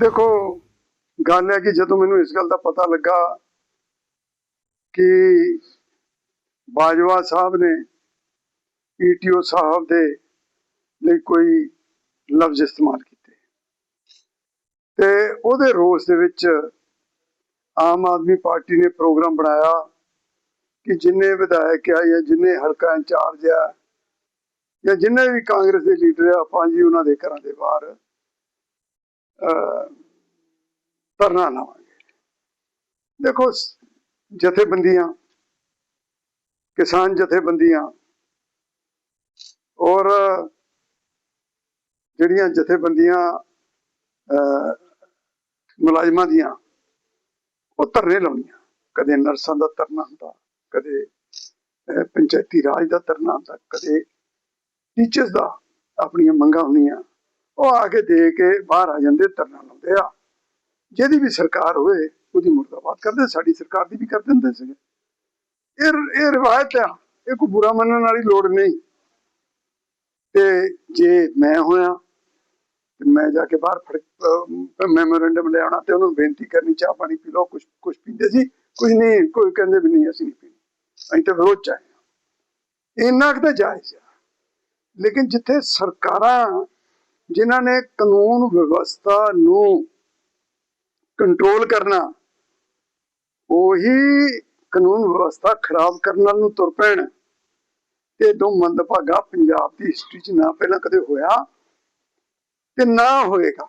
ਦੇਖੋ, ਗੱਲ ਹੈ ਕਿ ਜਦੋਂ ਮੈਨੂੰ ਇਸ ਗੱਲ ਦਾ ਪਤਾ ਲੱਗਾ ਕਿ ਬਾਜਵਾ ਸਾਹਿਬ ਨੇ ਈਟੀਓ ਸਾਹਿਬ ਦੇ ਲਈ ਕੋਈ ਲਫ਼ਜ਼ ਇਸਤੇਮਾਲ ਕੀਤੇ। ਤੇ ਉਹਦੇ ਰੋਸ ਦੇ ਵਿੱਚ ਆਮ ਆਦਮੀ ਪਾਰਟੀ ਨੇ ਪ੍ਰੋਗਰਾਮ ਬਣਾਇਆ ਕਿ ਜਿੰਨੇ ਵਿਧਾਇਕ ਆ ਜਾਂ ਜਿੰਨੇ ਹਲਕਾ ਇੰਚਾਰਜ ਆ ਜਾਂ ਜਿੰਨੇ ਵੀ ਕਾਂਗਰਸ ਦੇ ਲੀਡਰ ਆ ਆਪਾਂ ਜੀ ਉਹਨਾਂ ਦੇ ਘਰਾਂ ਦੇ ਬਾਹਰ ਧਰਨਾ ਲਾਵਾਂਗੇ। ਦੇਖੋ, ਜਥੇਬੰਦੀਆਂ, ਕਿਸਾਨ ਜਥੇਬੰਦੀਆਂ ਔਰ ਜਿਹੜੀਆਂ ਜਥੇਬੰਦੀਆਂ ਮੁਲਾਜ਼ਮਾਂ ਦੀਆਂ, ਉਹ ਧਰਨੇ ਲਾਉਣੀਆਂ। ਕਦੇ ਨਰਸਾਂ ਦਾ ਧਰਨਾ ਹੁੰਦਾ, ਕਦੇ ਪੰਚਾਇਤੀ ਰਾਜ ਦਾ ਧਰਨਾ ਹੁੰਦਾ, ਕਦੇ ਟੀਚਰਸ ਦਾ ਆਪਣੀਆਂ ਮੰਗਾਂ ਹੁੰਦੀਆਂ। ਉਹ ਆ ਕੇ ਦੇ ਕੇ ਬਾਹਰ ਆ ਜਾਂਦੇ, ਧਰਨਾ ਲਾਉਂਦੇ ਆ। ਜਿਹਦੀ ਵੀ ਸਰਕਾਰ ਹੋਵੇ, ਉਹਦੀ ਮੁਰਦਾਬਾਦ ਕਰਦੇ, ਸਾਡੀ ਸਰਕਾਰ ਦੀ ਵੀ ਕਰ ਦਿੰਦੇ ਸੀਗੇ। ਇਹ ਇਹ ਰਿਵਾਇਤ ਆ। ਇਹ ਕੋਈ ਬੁਰਾ ਮੰਨਣ ਵਾਲੀ ਲੋੜ ਨਹੀਂ। ਤੇ ਜੇ ਮੈਂ ਹੋਇਆ, ਤੇ ਮੈਂ ਜਾ ਕੇ ਬਾਹਰ ਫੜ ਮੈਮੋਰੈਂਡਮ ਲੈ ਆਉਣਾ ਤੇ ਉਹਨੂੰ ਬੇਨਤੀ ਕਰਨੀ, ਚਾਹ ਪਾਣੀ ਪੀ ਲਓ ਕੁਝ ਕੁਝ ਪੀਂਦੇ ਸੀ ਕੁਝ ਨਹੀਂ, ਕੋਈ ਕਹਿੰਦੇ ਵੀ ਨਹੀਂ, ਅਸੀਂ ਨਹੀਂ ਪੀਣੀ। ਅਸੀਂ ਤਾਂ ਵਿਰੋਧ ਚ ਆਏ ਹਾਂ। ਇੰਨਾ ਕੁ ਤਾਂ ਜਾਇਜ਼ ਆ। ਲੇਕਿਨ ਜਿੱਥੇ ਸਰਕਾਰਾਂ ਜਿਨ੍ਹਾਂ ਨੇ ਕਾਨੂੰਨ ਵਿਵਸਥਾ ਨੂੰ ਕੰਟਰੋਲ ਕਰਨਾ, ਉਹੀ ਕਾਨੂੰਨ ਵਿਵਸਥਾ ਖਰਾਬ ਕਰਨ ਵੱਲ ਨੂੰ ਤੁਰ ਪੈਣ। ਤੇ ਦੋ ਮੰਦਭਾਗਾ ਪੰਜਾਬ ਦੀ ਹਿਸਟਰੀ 'ਚ ਨਾ ਪਹਿਲਾਂ ਕਦੇ ਹੋਇਆ ਤੇ ਨਾ ਹੋਏਗਾ।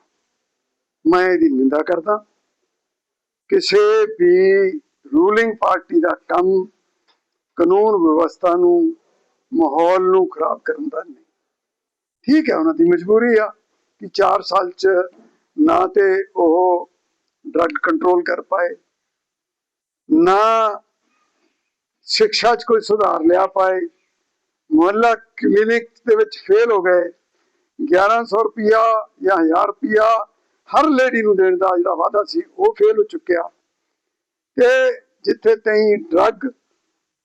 ਮੈਂ ਇਹਦੀ ਨਿੰਦਾ ਕਰਦਾ, ਕਿਸੇ ਵੀ ਰੂਲਿੰਗ ਪਾਰਟੀ ਦਾ ਕੰਮ ਕਾਨੂੰਨ ਵਿਵਸਥਾ ਨੂੰ, ਮਾਹੌਲ ਨੂੰ ਖਰਾਬ ਕਰਨ ਦਾ ਨਹੀਂ। ਠੀਕ ਹੈ ਉਹਨਾਂ ਦੀ ਮਜਬੂਰੀ ਆ ਕਿ 4 ਸਾਲ ਚ ਨਾ ਤੇ ਉਹ ਡਰੱਗ ਕੰਟਰੋਲ ਕਰ ਪਾਏ ਨਾ ਸਿੱਖਿਆ 'ਚ ਕੋਈ ਸੁਧਾਰ ਲਿਆ ਪਾਏ। ਮੁਹੱਲਾ ਕਲੀਨਿਕ ਦੇ ਵਿੱਚ ਫੇਲ ਹੋ ਗਏ 1100 ਰੁਪਿਆ ਜਾਂ 1000 ਰੁਪਿਆ ਹਰ ਲੇਡੀ ਨੂੰ ਦੇਣ ਦਾ ਜਿਹੜਾ ਵਾਅਦਾ ਸੀ ਉਹ ਫੇਲ ਹੋ ਚੁੱਕਿਆ। ਤੇ ਜਿੱਥੇ ਤਈ ਡਰੱਗ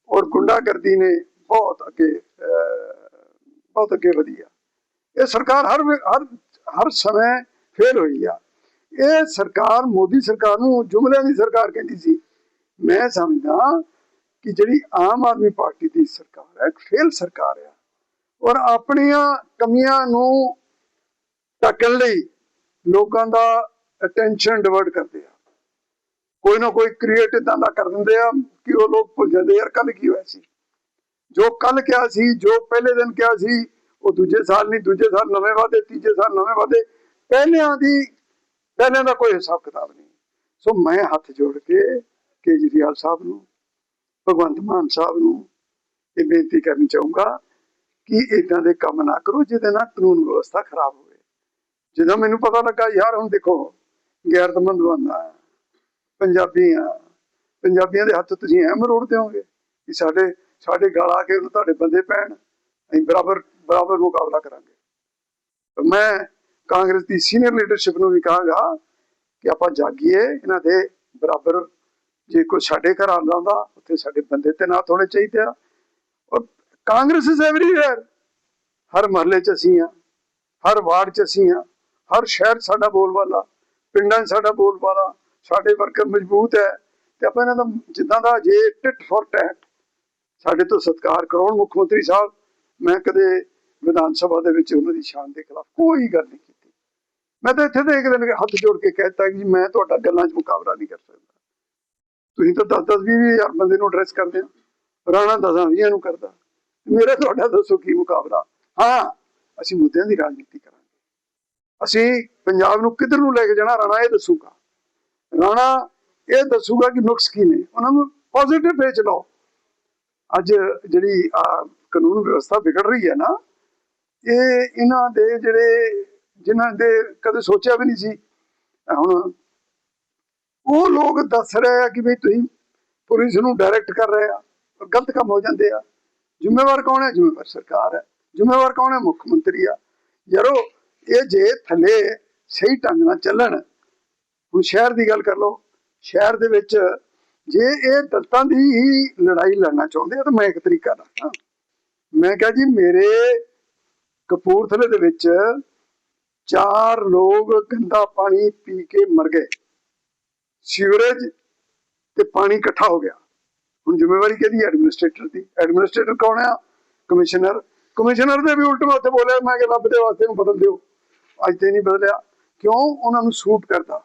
ਔਰ ਗੁੰਡਾਗਰਦੀ ਨੇ ਬਹੁਤ ਅੱਗੇ ਅਹ, ਬਹੁਤ ਅੱਗੇ ਵਧੀ ਆ। ਇਹ ਸਰਕਾਰ ਹਰ ਹਰ ਹਰ ਸਮੇਂ ਫੇਲ ਹੋਈ ਆ। ਇਹ ਸਰਕਾਰ, ਮੋਦੀ ਸਰਕਾਰ ਨੂੰ ਜੁਮਲਿਆਂ ਦੀ ਸਰਕਾਰ ਕਹਿੰਦੀ ਸੀ। ਮੈਂ ਸਮਝਦਾ ਕਿ ਜਿਹੜੀ ਆਮ ਆਦਮੀ ਪਾਰਟੀ ਦੀ ਸਰਕਾਰ ਹੈ ਫੇਲ ਸਰਕਾਰ ਆ। ਔਰ ਆਪਣੀਆਂ ਕਮੀਆਂ ਨੂੰ ਢੱਕਣ ਲਈ ਲੋਕਾਂ ਦਾ ਅਟੈਂਸ਼ਨ ਡਿਵਰਟ ਕਰਦੇ ਆ। ਕੋਈ ਨਾ ਕੋਈ ਕ੍ਰੀਏਟ ਇਦਾਂ ਦਾ ਕਰ ਦਿੰਦੇ ਆ ਕਿ ਉਹ ਲੋਕ ਭੁੱਲ ਜਾਂਦੇ, ਯਾਰ ਕੱਲ ਕੀ ਹੋਇਆ ਸੀ? ਜੋ ਕੱਲ ਕਿਹਾ ਸੀ, ਜੋ ਪਹਿਲੇ ਦਿਨ ਕਿਹਾ ਸੀ ਉਹ ਦੂਜੇ ਸਾਲ ਨਹੀਂ, ਦੂਜੇ ਸਾਲ ਨਵੇਂ ਵਾਅਦੇ, ਤੀਜੇ ਸਾਲ ਨਵੇਂ ਵਾਅਦੇ। ਪਹਿਲਿਆਂ ਦੀ, ਪਹਿਲਿਆਂ ਦਾ ਕੋਈ ਹਿਸਾਬ ਕਿਤਾਬ ਨਹੀਂ। ਸੋ ਮੈਂ ਹੱਥ ਜੋੜ ਕੇ ਕੇਜਰੀਵਾਲ ਸਾਹਿਬ ਨੂੰ, ਭਗਵੰਤ ਮਾਨ ਸਾਹਿਬ ਨੂੰ ਇਹ ਬੇਨਤੀ ਕਰਨੀ ਚਾਹੂੰਗਾ ਕਿ ਇਦਾਂ ਦੇ ਕੰਮ ਨਾ ਕਰੋ ਜਿਹਦੇ ਨਾਲ ਕਾਨੂੰਨ ਵਿਵਸਥਾ ਖਰਾਬ ਹੋਵੇ। ਜਦੋਂ ਮੈਨੂੰ ਪਤਾ ਲੱਗਾ, ਯਾਰ ਹੁਣ ਦੇਖੋ, ਗੈਰਤਮੰਦ ਬੰਦਾ ਪੰਜਾਬੀ ਆ ਪੰਜਾਬੀਆਂ ਦੇ ਹੱਥ ਤੁਸੀਂ ਐ ਮਰੋੜ ਦਿਓਗੇ ਕਿ ਸਾਡੇ ਸਾਡੇ ਗਲ ਆ ਕੇ ਉਹਨੂੰ ਤੁਹਾਡੇ ਬੰਦੇ ਪੈਣ, ਅਸੀਂ ਬਰਾਬਰ ਬਰਾਬਰ ਮੁਕਾਬਲਾ ਕਰਾਂਗੇ। ਮੈਂ ਕਾਂਗਰਸ ਦੀ ਸੀਨੀਅਰ ਲੀਡਰਸ਼ਿਪ ਨੂੰ ਵੀ ਕਹਾਂਗਾ ਕਿ ਆਪਾਂ ਜਾਗੀਏ, ਇਹਨਾਂ ਦੇ ਬਰਾਬਰ ਜੇ ਕੋਈ ਸਾਡੇ ਘਰ ਆਉਂਦਾ ਹੁੰਦਾ, ਉੱਥੇ ਸਾਡੇ ਬੰਦੇ ਤੇ ਨਾ ਹੋਣੇ ਚਾਹੀਦੇ ਆ। ਔਰ ਕਾਂਗਰਸ ਇਜ਼ ਐਵਰੀਵੇਅਰ ਹਰ ਮਹੱਲੇ 'ਚ ਅਸੀਂ ਆ ਹਰ ਵਾਰਡ 'ਚ ਅਸੀਂ ਆ ਹਰ ਸ਼ਹਿਰ 'ਚ ਸਾਡਾ ਬੋਲਬਾਲਾ, ਪਿੰਡਾਂ 'ਚ ਸਾਡਾ ਬੋਲਬਾਲਾ, ਸਾਡੇ ਵਰਕਰ ਮਜ਼ਬੂਤ ਹੈ। ਤੇ ਆਪਾਂ ਇਹਨਾਂ ਦਾ ਜਿੱਦਾਂ ਦਾ ਜੇ ਟਿਟ ਫॉर ਟੈਟ ਸਾਡੇ ਤੋਂ ਸਤਿਕਾਰ ਕਰਾਉਣ ਮੁੱਖ ਮੰਤਰੀ ਸਾਹਿਬ, ਮੈਂ ਕਦੇ ਵਿਧਾਨ ਸਭਾ ਦੇ ਵਿੱਚ ਉਹਨਾਂ ਦੀ ਸ਼ਾਨ ਦੇ ਖਿਲਾਫ ਕੋਈ ਗੱਲ ਨਹੀਂ ਕੀਤੀ। ਮੈਂ ਤਾਂ ਇੱਥੇ ਤੇ ਇੱਕ ਹੱਥ ਜੋੜ ਕੇ ਕਹਿਤਾ ਕਿ ਮੈਂ ਤੁਹਾਡਾ ਗੱਲਾਂ 'ਚ ਮੁਕਾਬਲਾ ਨਹੀਂ ਕਰ ਸਕਦਾ। ਤੁਸੀਂ ਤਾਂ 10 10 20 ਬੰਦੇ ਨੂੰ ਐਡਰੈਸ ਕਰਦੇ ਹੋ, ਰਾਣਾ ਦਸਾਂ ਵੀਹਾਂ ਨੂੰ ਕਰਦਾ। ਮੇਰਾ ਤੁਹਾਡਾ ਦੱਸੋ ਕੀ ਮੁਕਾਬਲਾ? ਹਾਂ, ਅਸੀਂ ਮੁੱਦਿਆਂ ਦੀ ਰਾਜਨੀਤੀ ਕਰਾਂਗੇ। ਅਸੀਂ ਪੰਜਾਬ ਨੂੰ ਕਿੱਧਰ ਨੂੰ ਲੈ ਕੇ ਜਾਣਾ? ਰਾਣਾ ਇਹ ਦੱਸੂਗਾ। ਰਾਣਾ ਇਹ ਦੱਸੂਗਾ ਕਿ ਨੁਕਸ ਕੀ ਨੇ। ਉਹਨਾਂ ਨੂੰ ਪੋਜ਼ਿਟਿਵ ਵੇ ਚ ਲਾਓ। ਅੱਜ ਜਿਹੜੀ ਆਹ ਕਾਨੂੰਨ ਵਿਵਸਥਾ ਵਿਗੜ ਰਹੀ ਹੈ ਨਾ ਇਹ ਇਹਨਾਂ ਦੇ ਜਿਹੜੇ, ਜਿਨ੍ਹਾਂ ਦੇ ਕਦੇ ਸੋਚਿਆ ਵੀ ਨਹੀਂ ਸੀ, ਹੁਣ ਉਹ ਲੋਕ ਦੱਸ ਰਹੇ ਆ ਕਿ ਵੀ ਤੁਸੀਂ ਪੁਲਿਸ ਨੂੰ ਡਾਇਰੈਕਟ ਕਰ ਰਹੇ ਆ, ਗਲਤ ਕੰਮ ਹੋ ਜਾਂਦੇ ਆ। ਜ਼ਿੰਮੇਵਾਰ ਕੌਣ ਹੈ? ਜ਼ਿੰਮੇਵਾਰ ਸਰਕਾਰ ਹੈ। ਜ਼ਿੰਮੇਵਾਰ ਕੌਣ ਹੈ? ਮੁੱਖ ਮੰਤਰੀ ਆ। ਯਾਰੋ, ਇਹ ਜੇ ਥੱਲੇ ਸਹੀ ਢੰਗ ਨਾਲ ਚੱਲਣ, ਹੁਣ ਸ਼ਹਿਰ ਦੀ ਗੱਲ ਕਰ ਲਓ, ਸ਼ਹਿਰ ਦੇ ਵਿੱਚ ਜੇ ਇਹ ਦਲਤਾਂ ਦੀ ਹੀ ਲੜਾਈ ਲੜਨਾ ਚਾਹੁੰਦੇ ਆ, ਤਾਂ ਮੈਂ ਇੱਕ ਤਰੀਕਾ ਦੱਸਦਾ। ਮੈਂ ਕਿਹਾ ਜੀ, ਮੇਰੇ ਕਪੂਰਥਲੇ ਦੇ ਵਿੱਚ ਚਾਰ ਲੋਕ ਗੰਦਾ ਪਾਣੀ ਪੀ ਕੇ ਮਰ ਗਏ। ਸੀਵਰੇਜ ਤੇ ਪਾਣੀ ਇਕੱਠਾ ਹੋ ਗਿਆ। ਹੁਣ ਜ਼ਿੰਮੇਵਾਰੀ ਕਿਹਦੀ ਐਡਮਿਨਿਸਟ੍ਰੇਟਰ ਦੀ। ਐਡਮਿਨਿਸਟ੍ਰੇਟਰ ਕੌਣ ਆ? ਕਮਿਸ਼ਨਰ। ਕਮਿਸ਼ਨਰ ਦੇ ਵੀ ਉਲਟ ਉੱਥੇ ਬੋਲਿਆ। ਮੈਂ ਕਿ ਰੱਬ ਦੇ ਵਾਸਤੇ ਨੂੰ ਬਦਲ ਦਿਓ। ਅੱਜ ਤੇ ਨਹੀਂ ਬਦਲਿਆ। ਕਿਉਂ? ਉਹਨਾਂ ਨੂੰ ਸੂਟ ਕਰਦਾ।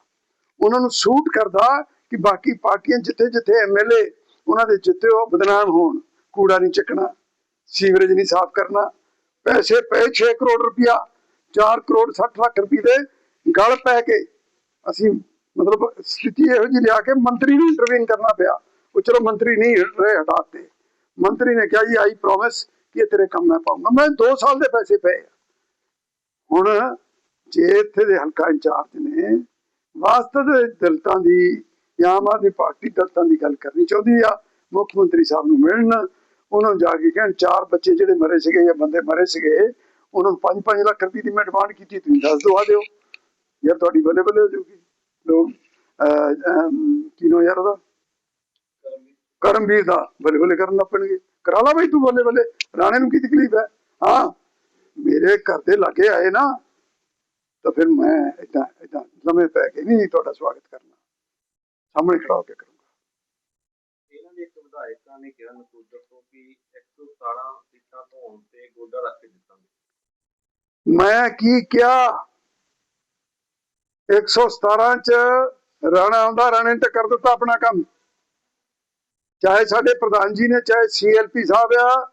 ਉਹਨਾਂ ਨੂੰ ਸੂਟ ਕਰਦਾ ਕਿ ਬਾਕੀ ਪਾਰਟੀਆਂ ਜਿੱਥੇ ਜਿੱਥੇ ਐਮਐਲਏ ਉਹਨਾਂ ਦੇ ਜਿੱਤੇ ਉਹ ਬਦਨਾਮ ਹੋਣ, ਕੂੜਾ ਨਹੀਂ ਚੱਕਣਾ, ਸੀਵਰੇਜ ਨਹੀਂ ਸਾਫ਼ ਕਰਨਾ ਪੈਸੇ ਪਏ 6 ਕਰੋੜ ਰੁਪਇਆ 4 ਕਰੋੜ 60 ਲੱਖ ਰੁਪਏ ਦੇ ਗਲ ਪੈ ਕੇ ਅਸੀਂ ਮਤਲਬ ਸਥਿਤੀ ਇਹੋ ਜਿਹੀ ਲਿਆ ਕੇ ਮੰਤਰੀ ਨੂੰ ਇੰਟਰਵੀਨ ਕਰਨਾ ਪਿਆ। ਉਹ ਚਲੋ ਮੰਤਰੀ ਨਹੀਂ ਰਹੇ ਹਟਾਤੇ ਮੰਤਰੀ ਨੇ ਕਿਹਾ ਜੀ ਆਈ ਪ੍ਰੋਮਿਸ ਕਿ ਤੇਰੇ ਕੰਮ ਮੈਂ ਪਾਉਂਗਾ। ਮੈਂ 2 ਸਾਲ ਦੇ ਪੈਸੇ ਪਏ ਆ। ਹੁਣ ਜੇ ਇੱਥੇ ਦੇ ਹਲਕਾ ਇੰਚਾਰਜ ਨੇ ਵਾਸਤੇ ਦੇ ਦਲਤਾਂ ਦੀ ਜਾਂ ਆਮ ਆਦਮੀ ਪਾਰਟੀ ਦਲਤਾਂ ਦੀ ਗੱਲ ਕਰਨੀ ਚਾਹੁੰਦੀ ਆ, ਮੁੱਖ ਮੰਤਰੀ ਸਾਹਿਬ ਨੂੰ ਮਿਲਣ ਉਹਨਾਂ ਨੂੰ ਜਾ ਕੇ ਕਹਿਣ ਚਾਰ ਬੱਚੇ ਜਿਹੜੇ ਮਰੇ ਸੀਗੇ ਜਾਂ ਬੰਦੇ ਮਰੇ ਸੀਗੇ ਉਹਨਾਂ ਨੂੰ 5-5 ਲੱਖ ਰੁਪਏ ਦੀ ਮੈਂ ਡਿਮਾਂਡ ਕੀਤੀ ਤੁਸੀਂ ਦੱਸ ਦਵਾ ਦਿਓ। ਯਾਰ ਤੁਹਾਡੀ ਬੱਲੇ ਬੱਲੇ ਹੋ ਜਾਊਗੀ। ਲੋਕ ਅਹ, ਯਾਰ ਉਹਦਾ? ਕਰਮਵੀਰ ਦਾ। ਬੱਲੇ ਬੱਲੇ ਕਰਨ ਲੱਪਣਗੇ ਕਰਾ ਲਾ ਬਈ ਤੂੰ ਬੱਲੇ ਬੱਲੇ। ਰਾਣੇ ਨੂੰ ਕੀ ਤਕਲੀਫ ਹੈ? ਹਾਂ। ਮੇਰੇ ਘਰ ਦੇ ਲਾਗੇ ਆਏ ਨਾ ਤਾਂ ਫਿਰ ਮੈਂ ਇਦਾਂ ਇਦਾਂ ਲੰਮੇ ਪੈ ਕੇ ਨਹੀਂ ਤੁਹਾਡਾ ਸਵਾਗਤ ਕਰਨਾ। ਸਾਹਮਣੇ ਖੜਾ ਹੋ ਕੇ ਕਰੂੰਗਾ ਇਹਨਾਂ ਦੇ ਇੱਕ ਵਿਧਾਇਕਾਂ ਨੇ ਕਿਹਾ ਨਕੂਦਰ ਤੋਂ ਕਿ 117 ਸੀਟਾਂ ਤੋਂ ਹੋਣ ਤੇ ਗੋਡਾ ਰੱਖ ਕੇ ਦਿੱਤਾਂਗੇ ਮੈਂ। ਕੀ ਕਿਹਾ? 117 ਚ ਰਾਣਾ ਆਉਂਦਾ, ਰਾਣੇ ਨੇ ਕਰ ਦਿੱਤਾ ਆਪਣਾ ਕੰਮ। ਚਾਹੇ ਸਾਡੇ ਪ੍ਰਧਾਨ ਜੀ ਨੇ, ਚਾਹੇ ਸੀਐਲਪੀ ਸਾਹਿਬ ਆ,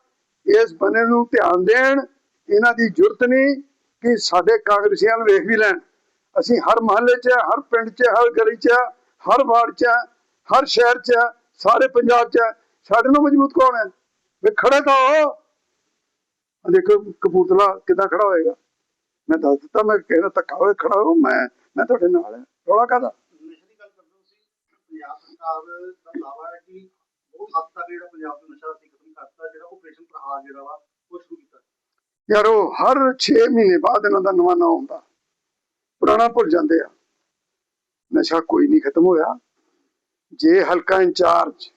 ਇਸ ਬੰਨੇ ਨੂੰ ਧਿਆਨ ਦੇਣ, ਇਹਨਾਂ ਦੀ ਜ਼ਰੂਰਤ ਨਹੀਂ ਕਿ ਸਾਡੇ ਕਾਂਗਰਸੀਆਂ ਨੂੰ ਵੇਖ ਵੀ ਲੈਣ। ਅਸੀਂ ਹਰ ਮਹੱਲੇ 'ਚ ਹਰ ਪਿੰਡ 'ਚ ਹਰ ਗਲੀ 'ਚ ਹਰ ਵਾਰਡ 'ਚ ਹਰ ਸ਼ਹਿਰ 'ਚ ਸਾਰੇ ਪੰਜਾਬ 'ਚ ਸਾਡੇ ਨਾਲ ਮਜ਼ਬੂਤ ਕੌਣ ਹੈ? ਵੀ ਖੜੇ ਤਾਂ ਹੋ। ਦੇਖੋ ਕਪੂਰਥਲਾ ਕਿੱਦਾਂ ਖੜਾ ਹੋਏਗਾ? ਮੈਂ ਦੱਸ ਦਿੱਤਾ ਮੈਂ ਕਹਿੰਦਾ ਧੱਕਾ ਹੋਏ ਖੜਾ ਹੋ ਮੈਂ ਮੈਂ ਤੁਹਾਡੇ ਨਾਲ ਹਾਂ। ਰੌਲਾ ਕਾਹਦਾ? ਨਸ਼ੇ ਦੀ ਗੱਲ ਕਰਦੇ ਸੀ ਪੰਜਾਬ ਸਰਕਾਰ ਦਾ ਦਾਅਵਾ ਹੈ ਕਿ ਬਹੁਤ ਹੱਦ ਤੱਕ ਜਿਹੜਾ ਪੰਜਾਬ ਦਾ ਨਸ਼ਾ ਅਸੀਂ ਖਤਮ ਕਰਤਾ ਜਿਹੜਾ ਆਪਰੇਸ਼ਨ ਪ੍ਰਹਾਰ ਜਿਹੜਾ ਵਾ ਉਹ ਸ਼ੁਰੂ ਕੀਤਾ। ਯਾਰ ਉਹ ਹਰ 6 ਮਹੀਨੇ ਬਾਅਦ ਇਹਨਾਂ ਦਾ ਨਵਾਂ ਨਾਂ ਆਉਂਦਾ। ਪੁਰਾਣਾ ਭੁੱਲ ਜਾਂਦੇ ਆ। ਨਸ਼ਾ ਕੋਈ ਨਹੀਂ ਖਤਮ ਹੋਇਆ। ਜੇ ਹਲਕਾ ਇੰਚਾਰਜ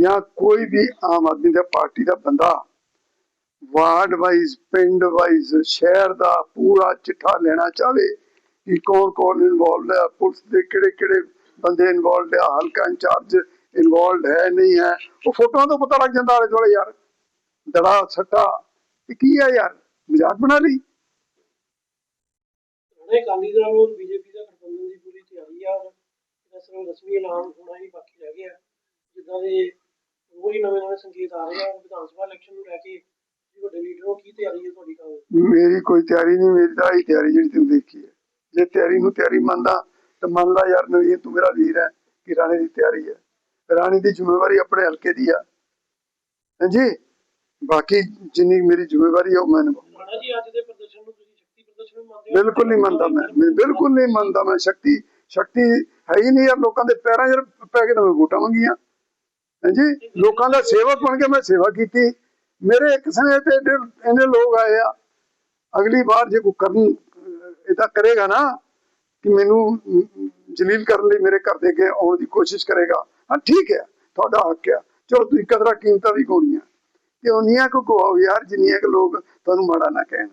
ਜਾਂ ਕੋਈ ਵੀ ਆਮ ਆਦਮੀ ਦਾ ਪਾਰਟੀ ਦਾ ਬੰਦਾ ਵਾਰਡ ਵਾਈਜ਼, ਪਿੰਡ ਵਾਈਜ਼, ਸ਼ਹਿਰ ਦਾ ਪੂਰਾ ਚਿੱਠਾ ਲੈਣਾ ਚਾਹਵੇ ਕਿ ਕੌਣ ਕੌਣ ਇਨਵੋਲਡ ਹੈ, ਪੁਲਿਸ ਦੇ ਕਿਹੜੇ ਕਿਹੜੇ ਬੰਦੇ ਇਨਵੋਲਡ ਆ ਹਲਕਾ ਇੰਚਾਰਜ ਇਨਵੋਲਡ ਹੈ, ਨਹੀਂ ਹੈ, ਉਹ ਫੋਟੋਆਂ ਤੋਂ ਪਤਾ ਲੱਗ ਜਾਂਦਾ ਆਲੇ ਦੁਆਲੇ ਯਾਰ। ਦੜਾ, ਸੱਟਾ, ਇਹ ਕੀ ਹੈ ਯਾਰ? ਮਜ਼ਾਕ ਬਣਾ ਲਈ? ਉਹਨੇ ਅਕਾਲੀ ਦਲ ਨੂੰ ਬੀਜੇਪੀ ਦਾ ਗਠਬੰਧਨ ਦੀ ਪੂਰੀ ਤਿਆਰੀ ਆ। ਇਹਦਾ ਸਿਰਫ ਰਸਮੀ ਐਲਾਨ ਹੋਣਾ ਹੀ ਬਾਕੀ ਰਹਿ ਗਿਆ। ਜਿੱਦਾਂ ਦੇ ਰੋਜ਼ ਹੀ ਨਵੇਂ ਨਵੇਂ ਸੰਕੇਤ ਆ ਰਹੇ ਆ ਵਿਧਾਨ ਸਭਾ ਇਲੈਕਸ਼ਨ ਨੂੰ ਲੈ ਕੇ ਵੱਡੇ ਲੀਡਰੋਂ ਕੀ ਤਿਆਰੀ ਹੈ ਤੁਹਾਡੀ ਕਾਂਗਰਸ ਮੇਰੀ ਕੋਈ ਤਿਆਰੀ ਨਹੀਂ ਮੇਰੀ ਤਾਂ ਹੀ ਤਿਆਰੀ ਜਿਹੜੀ ਤੂੰ ਦੇਖੀ ਹੈ। ਜੇ ਤਿਆਰੀ ਨੂੰ ਤਿਆਰੀ ਮੰਨਦਾ ਤਾਂ ਮੰਨ ਲਾ ਯਾਰ ਨਵੀਂ ਤੂੰ ਮੇਰਾ ਵੀਰ ਹੈ ਕਿ ਰਾਣੇ ਦੀ ਤਿਆਰੀ ਹੈ। ਰਾਣੇ ਦੀ ਜ਼ਿੰਮੇਵਾਰੀ ਆਪਣੇ ਹਲਕੇ ਦੀ ਆ। ਹਾਂਜੀ? ਬਾਕੀ ਜਿੰਨੀ ਮੇਰੀ ਜ਼ਿੰਮੇਵਾਰੀ ਹੈ ਉਹ ਮੈਂ ਮਾੜਾ ਜੀ ਅੱਜ ਦੇ ਪ੍ਰਦਰਸ਼ਨ ਨੂੰ ਤੁਸੀਂ ਸ਼ਕਤੀ ਪ੍ਰਦਰਸ਼ਨ ਮੰਨਦੇ ਹੋ? ਬਿਲਕੁਲ ਨਹੀਂ ਮੰਨਦਾ ਮੈਂ ਮੈਂ ਬਿਲਕੁਲ ਨਹੀਂ ਮੰਨਦਾ ਮੈਂ ਸ਼ਕਤੀ ਸ਼ਕਤੀ ਹੈ ਹੀ ਨਹੀਂ ਯਾਰ, ਲੋਕਾਂ ਦੇ ਪੈਰਾਂ 'ਚ ਪੈ ਕੇ ਤਾਂ ਮੈਂ ਵੋਟਾਂ ਮੰਗੀਆਂ। ਹਾਂਜੀ ਲੋਕਾਂ ਦਾ ਸੇਵਕ ਬਣ ਕੇ ਮੈਂ ਸੇਵਾ ਕੀਤੀ। ਮੇਰੇ ਇੱਕ ਤੇ ਏਡੇ- ਲੋਕ ਆਏ ਆ। ਅਗਲੀ ਵਾਰ ਜੇ ਕੋਈ ਕਰਨ ਇਹ ਕਰੇਗਾ ਨਾ ਕਿ ਮੈਨੂੰ ਜਲੀਲ ਕਰਨ ਲਈ ਮੇਰੇ ਘਰ ਦੇ ਅੱਗੇ ਆਉਣ ਦੀ ਕੋਸ਼ਿਸ਼ ਕਰੇਗਾ। ਹਾਂ, ਠੀਕ ਹੈ, ਤੁਹਾਡਾ ਹੱਕ ਆ। ਚਲੋ, ਤੁਸੀਂ ਕਦਰਾਂ ਕੀਮਤਾਂ ਵੀ ਕੋਣੀਆਂ ਕਿ ਉਨੀਆਂ ਕੋ ਕਹੋ ਯਾਰ, ਜਿੰਨੀਆਂ ਕੁ ਲੋਕ ਤੁਹਾਨੂੰ ਮਾੜਾ ਨਾ ਕਹਿਣ।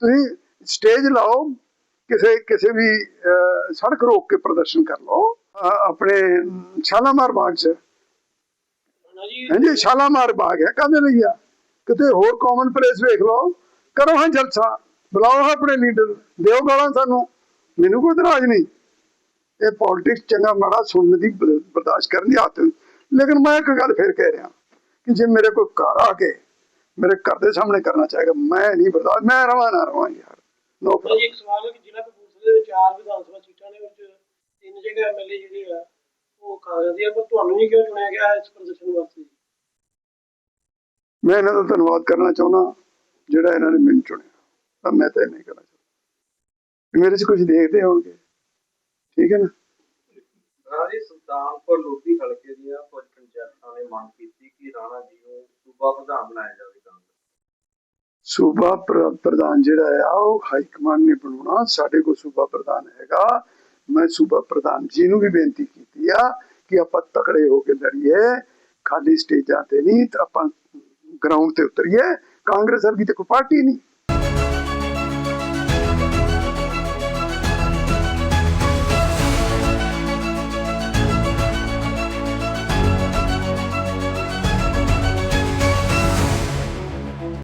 ਤੁਸੀਂ ਸਟੇਜ ਲਾਓ। ਕਿਸੇ ਕਿਸੇ ਵੀ ਸੜਕ ਰੋਕ ਕੇ ਪ੍ਰਦਰਸ਼ਨ ਕਰ ਲਓ ਆਪਣੇ ਅਮ, ਸ਼ਾਲਾਮਾਰ ਬਾਗ 'ਚ। ਹਾਂਜੀ। ਸ਼ਾਲਾਮਾਰ ਬਾਗ ਹੈ ਕਾਹਦੇ ਲਈ ਆ? ਕਿਤੇ ਹੋਰ ਕਾਮਨ ਪਲੇਸ ਵੇਖ ਲਓ। ਕਰੋ ਹਾਂ ਜਲਸਾ ਬੁਲਾਓ ਹਾਂ ਆਪਣੇ ਲੀਡਰ ਦਿਓ ਗਾਲਾਂ ਸਾਨੂੰ। ਮੈਨੂੰ ਕੋਈ ਇਤਰਾਜ਼ ਨਹੀਂ। ਇਹ ਪੋਲਿਟਿਕਸ ਚੰਗਾ ਮਾੜਾ ਸੁਣਨ ਦੀ ਬਰਦਾਸ਼ਤ ਕਰਨ ਦੀ ਆਦਤ। ਲੇਕਿਨ ਮੈਂ ਇੱਕ ਗੱਲ ਫੇਰ ਕਹਿ ਰਿਹਾ ਕਿ ਜੇ ਮੇਰੇ ਕੋਈ ਘਰ ਆ ਕੇ ਮੇਰੇ ਘਰ ਦੇ ਸਾਹਮਣੇ ਕਰਨਾ ਚਾਹੇਗਾ ਮੈਂ ਨਹੀਂ ਬਰਦਾਸ਼ਤ ਮੈਂ ਰਵਾਂ ਨਾ ਰਵਾਂ ਯਾਰ। ਨੋ ਜੀ ਇੱਕ ਸਵਾਲ ਹੈ ਕਿ ਜ਼ਿਲ੍ਹਾ ਕਪੂਰਥਲੇ ਦੇ ਵਿੱਚ ਚਾਰ ਵਿਧਾਨ ਸਭਾ ਸੀਟਾਂ ਨੇ ਵਿੱਚ ਤਿੰਨ ਜਗ੍ਹਾ ਐਮਐਲਏ ਜਿਹੜੇ ਆ ਉਹ ਕਾਂਗਰਸ ਦੇ ਆ ਪਰ ਤੁਹਾਨੂੰ ਨਹੀਂ ਕਿਉਂ ਚੁਣਿਆ ਗਿਆ ਇਸ ਪ੍ਰਦਰਸ਼ਨ ਵਾਸਤੇ? ਮੈਂ ਇਹਨਾਂ ਦਾ ਧੰਨਵਾਦ ਕਰਨਾ ਚਾਹੁੰਦਾ ਜਿਹੜਾ ਇਹਨਾਂ ਨੇ ਮੈਨੂੰ ਚੁਣਿਆ। ਤਾਂ ਮੈਂ ਤਾਂ ਇਹ ਨਹੀਂ ਕਰਨਾ ਚਾਹੁੰਦਾ। ਮੇਰੇ 'ਚ ਕੁਝ ਦੇਖਦੇ ਹੋਣਗੇ। ਠੀਕ ਹੈ ਨਾ? ਰਾਜੇ ਸੁਲਤਾਨਪੁਰ ਲੋਧੀ ਹਲਕੇ ਦੀਆਂ ਕੁਝ ਪੰਚਾਇਤਾਂ ਨੇ ਮੰਗ ਕੀਤੀ ਕਿ ਰਾਣਾ ਜੀ ਨੂੰ ਸੂਬਾ ਪ੍ਰਧਾਨ ਬਣਾਇਆ ਜਾਵੇ ਕਾਂਗਰਸ। ਸੂਬਾ ਪ੍ਰਧਾਨ ਜਿਹੜਾ ਆ ਉਹ ਹਾਈ ਕਮਾਂਡ ਨੇ ਬਣਾਉਣਾ, ਸਾਡੇ ਕੋਲ ਸੂਬਾ ਪ੍ਰਧਾਨ ਹੈਗਾ। ਮੈਂ ਸੂਬਾ ਪ੍ਰਧਾਨ ਜੀ ਨੂੰ ਵੀ ਬੇਨਤੀ ਕੀਤੀ ਆ ਕਿ ਆਪਾਂ ਤਕੜੇ ਹੋ ਕੇ ਲੜੀਏ, ਖਾਲੀ ਸਟੇਜਾਂ ਤੇ ਨਹੀਂ, ਤਾਂ ਆਪਾਂ ਗਰਾਊਂਡ ਤੇ ਉਤਰੀਏ। ਕਾਂਗਰਸ ਵਰਗੀ ਤੇ ਕੋਈ ਪਾਰਟੀ ਨਹੀਂ।